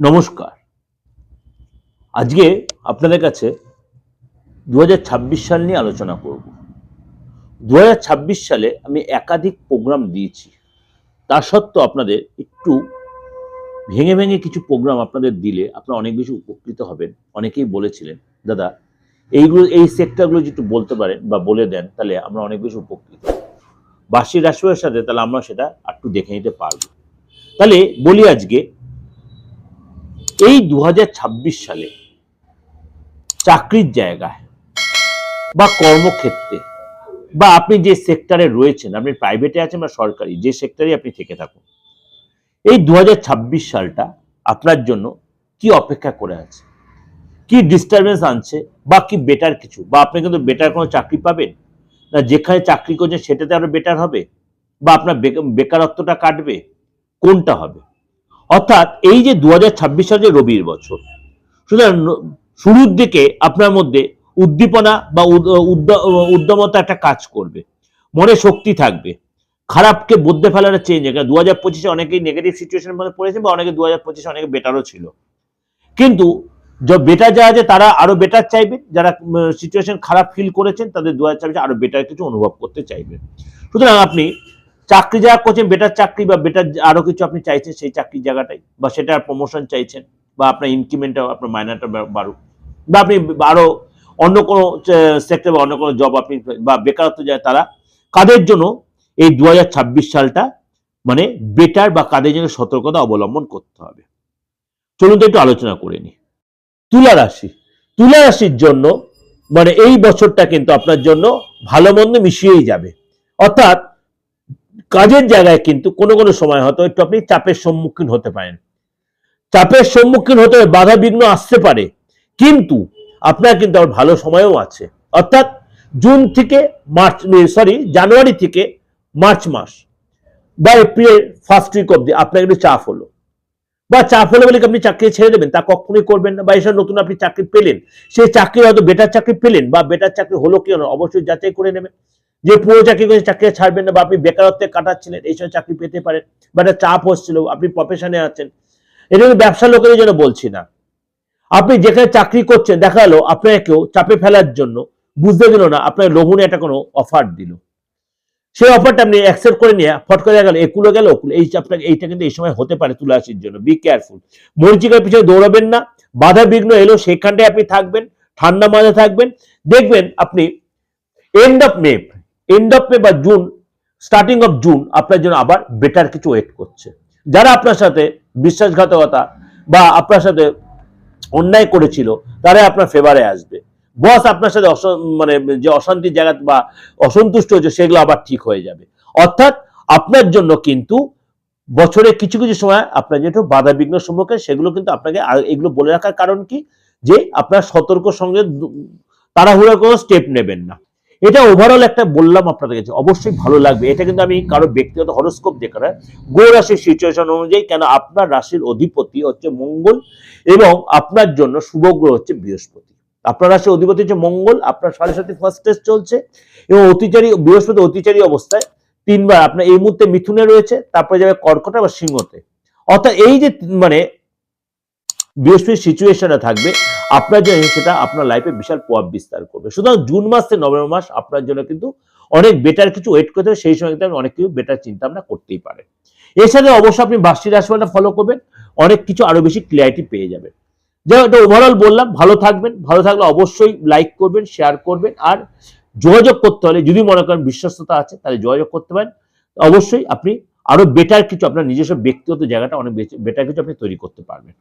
নমস্কার। আজকে আপনাদের কাছে দু হাজার ছাব্বিশ সাল নিয়ে আলোচনা করব। দু হাজার ছাব্বিশ সালে আমি একাধিক প্রোগ্রাম দিয়েছি। তা সত্ত্বেও আপনাদের একটু ভেঙে ভেঙে কিছু প্রোগ্রাম আপনাদের দিলে আপনারা অনেক বেশি উপকৃত হবেন। অনেকেই বলেছিলেন, দাদা, এইগুলো, এই সেক্টরগুলো যদি একটু বলতে পারেন বা বলে দেন, তাহলে আমরা অনেক বেশি উপকৃত বার্ষিক রাশিফলের সাথে তাহলে আমরা সেটা একটু দেখে নিতে পারব। তাহলে বলি আজকে এই দু হাজার ছাব্বিশ সালে চাকরির জায়গায় বা কর্মক্ষেত্রে বা আপনি যে সেক্টরে রয়েছেন, আপনি প্রাইভেটে আছেন বা সরকারি, যে সেক্টরে আপনি থেকে থাকুন, এই দু সালটা আপনার জন্য কি অপেক্ষা করে আছে? কি ডিস্টারবেন্স আনছে বা কি বেটার কিছু? বা আপনি কিন্তু বেটার কোনো চাকরি পাবেন? না যেখানে চাকরি করছেন সেটাতে আরও বেটার হবে? বা আপনার বেকারত্বটা কাটবে? কোনটা হবে? অর্থাৎ এই যে দু সাল যে রবির বছর, সুতরাং শুরুর দিকে আপনার মধ্যে উদ্দীপনা বা উদ্য- উদ্যমতা একটা কাজ করবে, মনে শক্তি থাকবে, খারাপকে বদলে ফেলার চেঞ্জ দু হাজার পঁচিশে অনেকেই নেগেটিভ সিচুয়েশনের মধ্যে পড়েছে বা অনেকে দু হাজার পঁচিশে অনেকে বেটারও ছিল। কিন্তু যা বেটার যারা আছে, তারা আরও বেটার চাইবে। যারা সিচুয়েশন খারাপ ফিল করেছেন, তাদের দু হাজার ছাব্বিশে আরও বেটার কিছু অনুভব করতে চাইবেন সুতরাং আপনি চাকরি যারা করছেন বেটার চাকরি বা বেটার আরও কিছু আপনি চাইছেন সেই চাকরির জায়গাটাই বা সেটার প্রমোশন চাইছেন বা আপনার ইনক্রিমেন্টটা আপনার মাইনাটা বাড়ুক। বা আপনি আরও অন্য কোনো সেক্টর বা অন্য কোনো জব আপনি বা বেকারত্ব যায় তারা কাদের জন্য এই দু হাজার ছাব্বিশ সালটা মানে বেটার বা কাদের জন্য সতর্কতা অবলম্বন করতে হবে? চলুন তো একটু আলোচনা করে নি তুলা রাশি, তুলা রাশির জন্য মানে এই বছরটা কিন্তু আপনার জন্য ভালো মন্দ মিশিয়েই যাবে। অর্থাৎ কাজের জায়গায় কিন্তু কোনো কোনো সময় হয়তো একটু আপনি চাপের সম্মুখীন হতে পারেন। চাপের সম্মুখীন হতে বাধা বিঘ্ন আসতে পারে, কিন্তু আপনার কিন্তু আবার ভালো সময়ও আছে। অর্থাৎ জুন থেকে মার্চ সরি, জানুয়ারি থেকে মার্চ মাস বা এপ্রিল ফার্স্ট উইক অব্দি আপনার একটু চাপ হলো। বা চাপ হলো বলে আপনি চাকরি ছেড়ে দেবেন? তা কখনোই করবেন না বা এসব নতুন আপনি চাকরি পেলেন, সেই চাকরি হয়তো বেটার চাকরি পেলেন বা বেটার চাকরি হলো কি অবশ্যই যাচাই করে নেবেন। যে পুরো চাকরি করে চাকরি ছাড়বেন না বা আপনি বেকারত্বে কাটাচ্ছিলেন, এই সময় চাকরি পেতে পারেন, বা একটা চাপ হচ্ছিল, আপনি প্রফেশনে আছেন। এটা আমি ব্যবসা লোকের জন্য বলছি না। আপনি যেখানে চাকরি করছেন, দেখা গেলো আপনাকে কেউ চাপে ফেলার জন্য বুঝতে দিল না, আপনার লোভনে একটা কোনো অফার দিল। সেই অফারটা আপনি অ্যাকসেপ্ট করে নিয়ে ফট করে গেল, একুলো গেল ওকুলো এই চাপটা, এইটা কিন্তু এই সময় হতে পারে তুলাসির জন্য বি কেয়ারফুল মরিচিকার পিছনে দৌড়াবেন না, বাধা বিঘ্ন এলো, সেখানটায় আপনি থাকবেন, ঠান্ডা মাঝে থাকবেন, দেখবেন আপনি end of May end of May বা জুন স্টার্টিং অফ জুন আপনার জন্য আবার বেটার কিছু ওয়েট করছে। যারা আপনার সাথে বিশ্বাসঘাতকতা বা আপনার সাথে অন্যায় করেছিল তারা আপনার ফেভারে আসবে। বস আপনার সাথে মানে যে অশান্তির জায়গা বা অসন্তুষ্ট হয়েছে, সেগুলো আবার ঠিক হয়ে যাবে। অর্থাৎ আপনার জন্য কিন্তু বছরে কিছু কিছু সময় আপনার যেহেতু বাধা বিঘ্ন সম্মুখে সেগুলো কিন্তু আপনাকে এগুলো বলে রাখার কারণ কি? যে আপনার সতর্ক সঙ্গে তাড়াহুড়া কোনো স্টেপ নেবেন না। এটা ওভারঅল একটা বললাম আপনাদের কাছে, অবশ্যই ভালো লাগবে। এটা কিন্তু আমি কারও ব্যক্তিগত হরস্কোপ দেখে না গো রাশির সিচুয়েশন অনুযায়ী কেন আপনার রাশির অধিপতি হচ্ছে মঙ্গল এবং আপনার জন্য শুভ গ্রহ হচ্ছে বৃহস্পতি। আপনার রাশির অধিপতি হচ্ছে মঙ্গল, আপনার সাড়ে সাথে ফার্স্ট টেস্ট চলছে এবং অতিচারী, বৃহস্পতি অতিচারী অবস্থায় তিনবার আপনার এই মুহূর্তে মিথুনে রয়েছে, তারপরে যাবে কর্কটে বা সিংহতে। অর্থাৎ এই যে মানে বৃহস্পতির সিচুয়েশনটা থাকবে আপনার জন্য সেটা আপনার লাইফে বিশাল প্রভাব বিস্তার করবে। সুতরাং জুন মাস থেকে নভেম্বর মাস আপনার জন্য কিন্তু অনেক বেটার কিছু ওয়েট করতে হবে, সেই সময় কিন্তু আপনি অনেক কিছু বেটার চিন্তা ভাবনা করতেই পারেন সাথে অবশ্যই আপনি বার্ষিক রাশিফলটা ফলো করবেন, অনেক কিছু আরও বেশি ক্লিয়ারিটি পেয়ে যাবেন। যাই এটা ওভারঅল বললাম, ভালো থাকবেন, ভালো থাকলে অবশ্যই লাইক করবেন শেয়ার করবেন, আর যোগাযোগ করতে হলে যদি মনে করেন বিশ্বস্ততা আছে, তাহলে যোগাযোগ করতে পারেন। অবশ্যই আপনি আরও বেটার কিছু আপনার নিজস্ব ব্যক্তিগত জায়গাটা অনেক বেটার কিছু আপনি তৈরি করতে পারবেন।